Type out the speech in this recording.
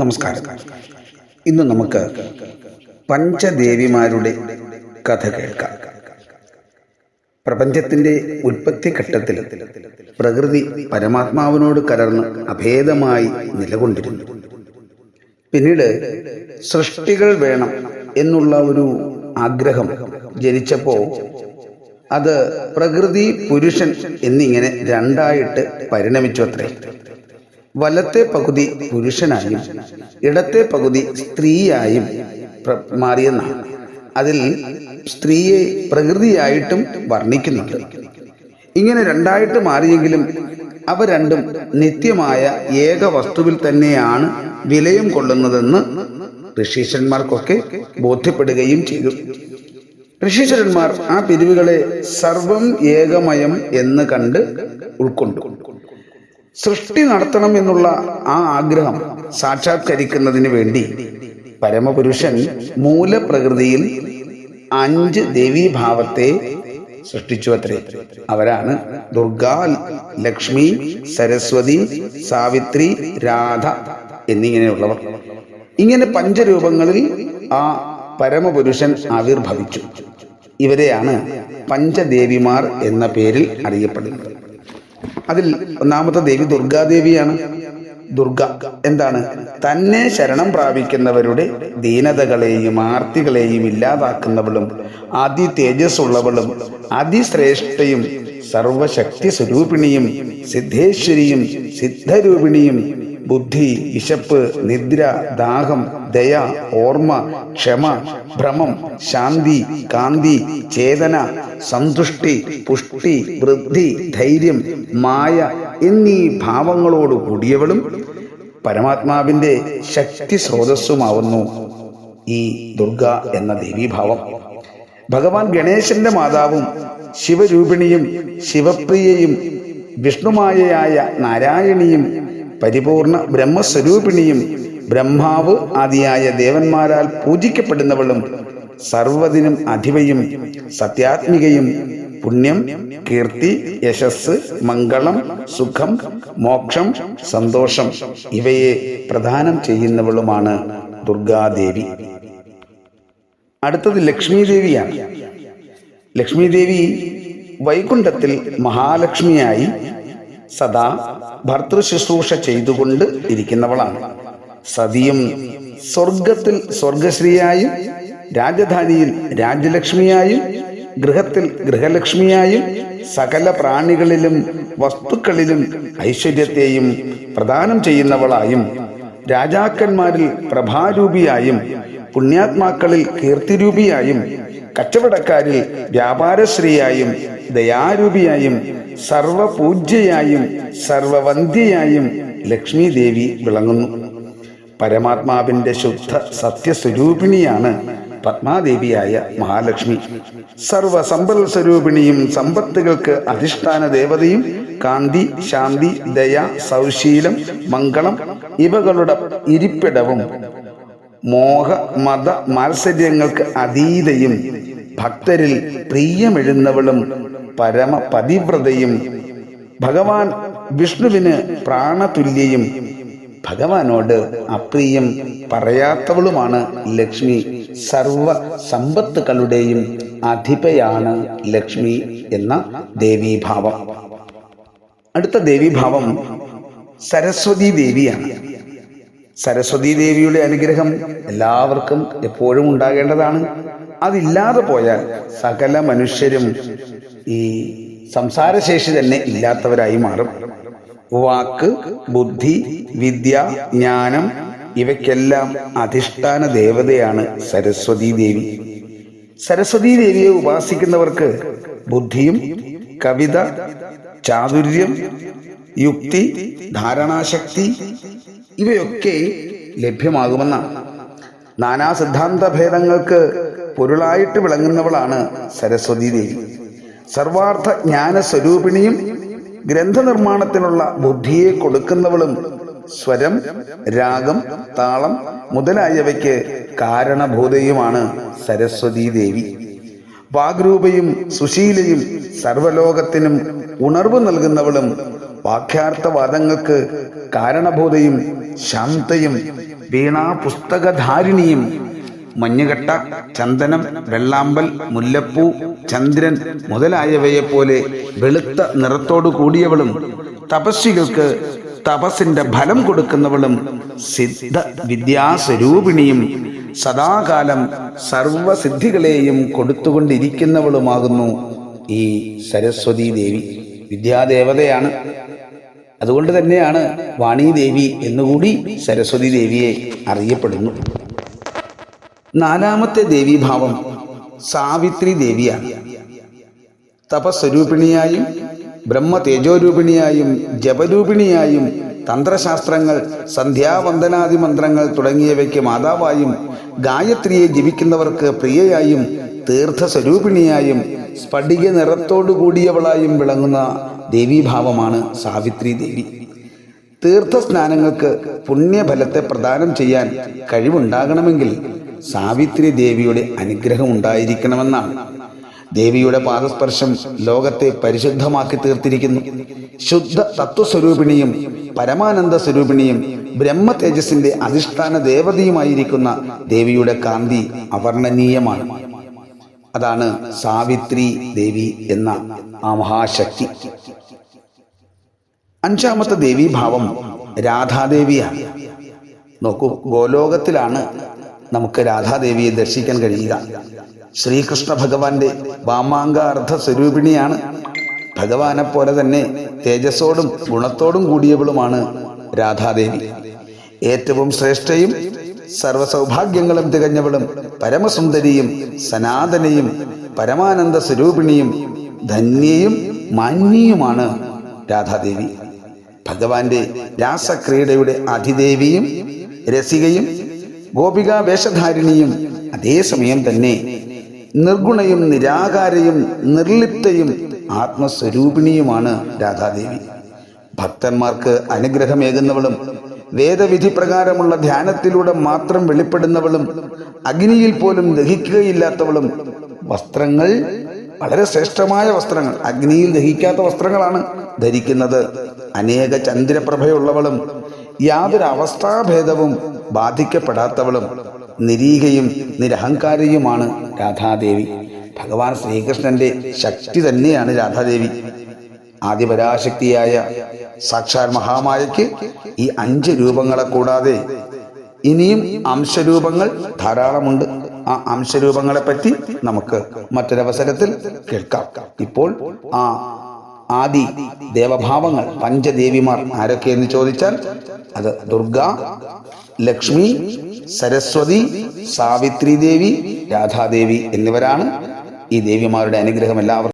നമസ്കാരം. ഇന്ന് നമുക്ക് പഞ്ചദേവിമാരുടെ കഥ കേൾക്കാം. പ്രപഞ്ചത്തിന്റെ ഉൽപ്പത്തി ഘട്ടത്തിൽ പ്രകൃതി പരമാത്മാവിനോട് കലർന്ന് അഭേദമായി നിലകൊണ്ടിരുന്നു. പിന്നീട് സൃഷ്ടികൾ വേണം എന്നുള്ള ഒരു ആഗ്രഹം ജനിച്ചപ്പോൾ അത് പ്രകൃതി പുരുഷൻ എന്നിങ്ങനെ രണ്ടായിട്ട് പരിണമിച്ചു അത്രേ. വലത്തെ പകുതി പുരുഷനായും ഇടത്തെ പകുതി സ്ത്രീയായും മാറിയെന്നാണ്. അതിൽ സ്ത്രീയെ പ്രകൃതിയായിട്ടും വർണിക്കുന്നുണ്ട്. ഇങ്ങനെ രണ്ടായിട്ട് മാറിയെങ്കിലും അവ രണ്ടും നിത്യമായ ഏക വസ്തുവിൽ തന്നെയാണ് വിലയും കൊള്ളുന്നതെന്ന് ഋഷീശ്വരന്മാർക്കൊക്കെ ബോധ്യപ്പെടുകയും ചെയ്തു. ഋഷീശ്വരന്മാർ ആ പിരിവുകളെ സർവം ഏകമയം എന്ന് കണ്ട് ഉൾക്കൊണ്ടു. സൃഷ്ടി നടത്തണം എന്നുള്ള ആ ആഗ്രഹം സാക്ഷാത്കരിക്കുന്നതിന് വേണ്ടി പരമപുരുഷൻ മൂലപ്രകൃതിയിൽ അഞ്ച് ദേവീഭാവത്തെ സൃഷ്ടിച്ചു അത്രേ. അവരാണ് ദുർഗ ലക്ഷ്മി സരസ്വതി സാവിത്രി രാധ എന്നിങ്ങനെയുള്ളവർ. ഇങ്ങനെ പഞ്ചരൂപങ്ങളിൽ ആ പരമപുരുഷൻ ആവിർഭവിച്ചു. ഇവരെയാണ് പഞ്ചദേവിമാർ എന്ന പേരിൽ അറിയപ്പെടുന്നത്. അതിൽ ഒന്നാമത്തെ ദേവി ദുർഗാദേവിയാണ്. ദുർഗ എന്താണ്? തന്നെ ശരണം പ്രാപിക്കുന്നവരുടെ ദീനതകളെയും ആർത്തികളെയും ഇല്ലാതാക്കുന്നവളും അതി തേജസ്സുള്ളവളും അതിശ്രേഷ്ഠയും സർവശക്തി സ്വരൂപിണിയും സിദ്ധേശ്വരിയും സിദ്ധരൂപിണിയും ബുദ്ധി വിശപ്പ് നിദ്ര ദാഹം ദയ ഓർമ്മ ക്ഷമ ഭ്രമം ശാന്തി കാന്തി ചേതന സന്തുഷ്ടി പുഷ്ടി വൃദ്ധി ധൈര്യം മായ എന്നീ ഭാവങ്ങളോട് കൂടിയവളും പരമാത്മാവിന്റെ ശക്തി സ്രോതസ്സുമാവുന്നു ഈ ദുർഗ എന്ന ദേവീഭാവം. ഭഗവാൻ ഗണേശന്റെ മാതാവും ശിവരൂപിണിയും ശിവപ്രിയയും വിഷ്ണുമായയായ നാരായണിയും പരിപൂർണ ബ്രഹ്മസ്വരൂപിണിയും ബ്രഹ്മാവ് ആദിയായ ദേവന്മാരാൽ പൂജിക്കപ്പെടുന്നവളും സർവതിനും അധിപയും സത്യാത്മികയും പുണ്യം കീർത്തി യശസ് മംഗളം സുഖം മോക്ഷം സന്തോഷം ഇവയെ പ്രധാനം ചെയ്യുന്നവളുമാണ് ദുർഗാദേവി. അടുത്തത് ലക്ഷ്മി ദേവിയാണ് ലക്ഷ്മി ദേവി വൈകുണ്ഠത്തിൽ മഹാലക്ഷ്മിയായി സദാ ഭർത്തൃ ശുശ്രൂഷ ചെയ്തുകൊണ്ട് ഇരിക്കുന്നവളാണ്. സതിയും സ്വർഗത്തിൽ സ്വർഗശ്രീയായും രാജധാനിയിൽ രാജലക്ഷ്മിയായും ഗൃഹത്തിൽ ഗൃഹലക്ഷ്മിയായും സകല പ്രാണികളിലും വസ്തുക്കളിലും ഐശ്വര്യത്തെയും പ്രദാനം ചെയ്യുന്നവളായും രാജാക്കന്മാരിൽ പ്രഭാരൂപിയായും പുണ്യാത്മാക്കളിൽ കീർത്തിരൂപിയായും കച്ചവടക്കാരിൽ വ്യാപാരശ്രീയായും ദയാരൂപിയായും സർവപൂജ്യയായും സർവവന്ധ്യയായും ലക്ഷ്മി ദേവി വിളങ്ങുന്നു. പരമാത്മാവിന്റെ ശുദ്ധ സത്യസ്വരൂപിണിയാണ് പത്മാദേവിയായ മഹാലക്ഷ്മി. സർവസമ്പൽ സ്വരൂപിണിയും സമ്പത്തുകൾക്ക് അധിഷ്ഠാന ദേവതയും കാന്തി ശാന്തി ദയ സൗശീലം മംഗളം ഇവകളുടെ ഇരിപ്പിടവും മോഹ മത മാത്സര്യങ്ങൾക്ക് അതീതയും ഭക്തരിൽ പ്രിയമെഴുന്നവളും പരമ പതിവ്രതയും ഭഗവാൻ വിഷ്ണുവിന് പ്രാണതുല്യയും ഭഗവാനോട് അപ്രിയം പറയാത്തവളുമാണ് ലക്ഷ്മി. സർവ സമ്പത്തുകളുടെയും അധിപയാണ് ലക്ഷ്മി എന്ന ദേവീഭാവം. അടുത്ത ദേവീഭാവം സരസ്വതി ദേവിയാണ്. സരസ്വതി ദേവിയുടെ അനുഗ്രഹം എല്ലാവർക്കും എപ്പോഴും ഉണ്ടാകേണ്ടതാണ്. അതില്ലാതെ പോയാൽ സകല മനുഷ്യരും ഈ സംസാരശേഷി തന്നെ ഇല്ലാത്തവരായി മാറും. വാക്ക് ബുദ്ധി വിദ്യ ജ്ഞാനം ഇവയ്ക്കെല്ലാം അധിഷ്ഠാന ദേവതയാണ് സരസ്വതി ദേവി. സരസ്വതി ദേവിയെ ഉപാസിക്കുന്നവർക്ക് ബുദ്ധിയും കവിത ചാതുര്യം യുക്തി ധാരണാശക്തി ഇവയൊക്കെ ലഭ്യമാകുമെന്നാണ്. നാനാ സിദ്ധാന്ത ഭേദങ്ങൾക്ക് പൊരുളായിട്ട് വിളങ്ങുന്നവളാണ് സരസ്വതി ദേവി. സർവാർത്ഥ ജ്ഞാന സ്വരൂപിണിയും ഗ്രന്ഥനിർമ്മാണത്തിനുള്ള ബുദ്ധിയെ കൊടുക്കുന്നവളും സ്വരം രാഗം താളം മുതലായവയ്ക്ക് കാരണഭൂതയുമാണ് സരസ്വതി ദേവി. വാഗ്രൂപയും സുശീലയും സർവലോകത്തിനും ഉണർവ് നൽകുന്നവളും വാക്യാർത്ഥവാദങ്ങൾക്ക് കാരണഭൂതയും ശാന്തയും വീണാ പുസ്തകധാരിണിയും മഞ്ഞുകട്ട ചന്ദനം വെള്ളാമ്പൽ മുല്ലപ്പൂ ചന്ദ്രൻ മുതലായവയെപ്പോലെ വെളുത്ത നിറത്തോടു കൂടിയവളും തപസ്വികൾക്ക് തപസ്സിന്റെ ഫലം കൊടുക്കുന്നവളും സിദ്ധ വിദ്യാസ്വരൂപിണിയും സദാകാലം സർവസിദ്ധികളെയും കൊടുത്തുകൊണ്ടിരിക്കുന്നവളുമാകുന്നു ഈ സരസ്വതി ദേവി വിദ്യാദേവതയാണ്. അതുകൊണ്ട് തന്നെയാണ് വാണീദേവി എന്നുകൂടി സരസ്വതി ദേവിയെ അറിയപ്പെടുന്നു. നാലാമത്തെ ദേവീഭാവം സാവിത്രി ദേവിയാണ് തപസ്വരൂപിണിയായും ബ്രഹ്മ തേജോരൂപിണിയായും ജപരൂപിണിയായും തന്ത്രശാസ്ത്രങ്ങൾ സന്ധ്യാവന്ദനാദി മന്ത്രങ്ങൾ തുടങ്ങിയവയ്ക്ക് മാതാവായും ഗായത്രിയെ ജീവിക്കുന്നവർക്ക് പ്രിയയായും തീർത്ഥസ്വരൂപിണിയായും സ്ഫടിക നിറത്തോടു കൂടിയവളായും വിളങ്ങുന്ന ദേവീഭാവമാണ് സാവിത്രി ദേവി. തീർത്ഥസ്നാനങ്ങൾക്ക് പുണ്യഫലത്തെ പ്രദാനം ചെയ്യാൻ കഴിവുണ്ടാകണമെങ്കിൽ സാവിത്രി ദേവിയുടെ അനുഗ്രഹം ഉണ്ടായിരിക്കണമെന്നാണ് ദേവിയുടെ പാദസ്പർശം ലോകത്തെ പരിശുദ്ധമാക്കി തീർത്തിരിക്കുന്നു. ശുദ്ധ തത്വസ്വരൂപിണിയും പരമാനന്ദ സ്വരൂപിണിയും ബ്രഹ്മ തേജസിന്റെ അധിഷ്ഠാന ദേവതയുമായിരിക്കുന്ന ദേവിയുടെ കാന്തി അവർണനീയമാണ്. അതാണ് സാവിത്രി ദേവി എന്ന ആ മഹാശക്തി. അഞ്ചാമത്തെ ദേവീഭാവം രാധാദേവിയാണ്. നോക്കൂ ഗോലോകത്തിലാണ് നമുക്ക് രാധാദേവിയെ ദർശിക്കാൻ കഴിയുക. ശ്രീകൃഷ്ണ ഭഗവാന്റെ വാമാങ്കാർദ്ധ സ്വരൂപിണിയാണ്. ഭഗവാനെ പോലെ തന്നെ തേജസ്സോടും ഗുണത്തോടും കൂടിയവളുമാണ് രാധാദേവി. ഏറ്റവും ശ്രേഷ്ഠയും സർവസൗഭാഗ്യങ്ങളും തികഞ്ഞവളും പരമസുന്ദരിയും സനാതനയും പരമാനന്ദ സ്വരൂപിണിയും ധന്യയും മാന്യയുമാണ് രാധാദേവി. ഭഗവാന്റെ രാസക്രീഡയുടെ അതിദേവിയും രസികയും ഗോപിക വേഷധാരിണിയും അതേസമയം തന്നെ നിർഗുണയും നിരാകാരയും നിർലിപ്തയും ആത്മസ്വരൂപിണിയുമാണ് രാധാദേവി. ഭക്തന്മാർക്ക് അനുഗ്രഹമേകുന്നവളും വേദവിധി പ്രകാരമുള്ള ധ്യാനത്തിലൂടെ മാത്രം വെളിപ്പെടുന്നവളും അഗ്നിയിൽ പോലും ദഹിക്കുകയില്ലാത്തവളും വസ്ത്രങ്ങൾ വളരെ ശ്രേഷ്ഠമായ വസ്ത്രങ്ങൾ അഗ്നിയിൽ ദഹിക്കാത്ത വസ്ത്രങ്ങളാണ് ധരിക്കുന്നത്. അനേക ചന്ദ്രപ്രഭയുള്ളവളും യാതൊരു അവസ്ഥാഭേദവും ബാധിക്കപ്പെടാത്തവളും നിരീഹയും നിരഹങ്കാരിയുമാണ് രാധാദേവി. ഭഗവാൻ ശ്രീകൃഷ്ണന്റെ ശക്തി തന്നെയാണ് രാധാദേവി. ആദിപരാശക്തിയായ സാക്ഷാൽ മഹാമായയ്ക്ക് ഈ അഞ്ച് രൂപങ്ങളെ കൂടാതെ ഇനിയും അംശരൂപങ്ങൾ ധാരാളമുണ്ട്. ആ അംശരൂപങ്ങളെ പറ്റി നമുക്ക് മറ്റൊരവസരത്തിൽ കേൾക്കാം. ഇപ്പോൾ ആ ആദി ദേവഭാവങ്ങൾ പഞ്ചദേവിമാർ ആരൊക്കെ എന്ന് ചോദിച്ചാൽ അത് ദുർഗ ലക്ഷ്മി സരസ്വതി സാവിത്രി ദേവി രാധാദേവി എന്നിവരാണ് ഈ ദേവിമാരുടെ അനുഗ്രഹം എല്ലാവർക്കും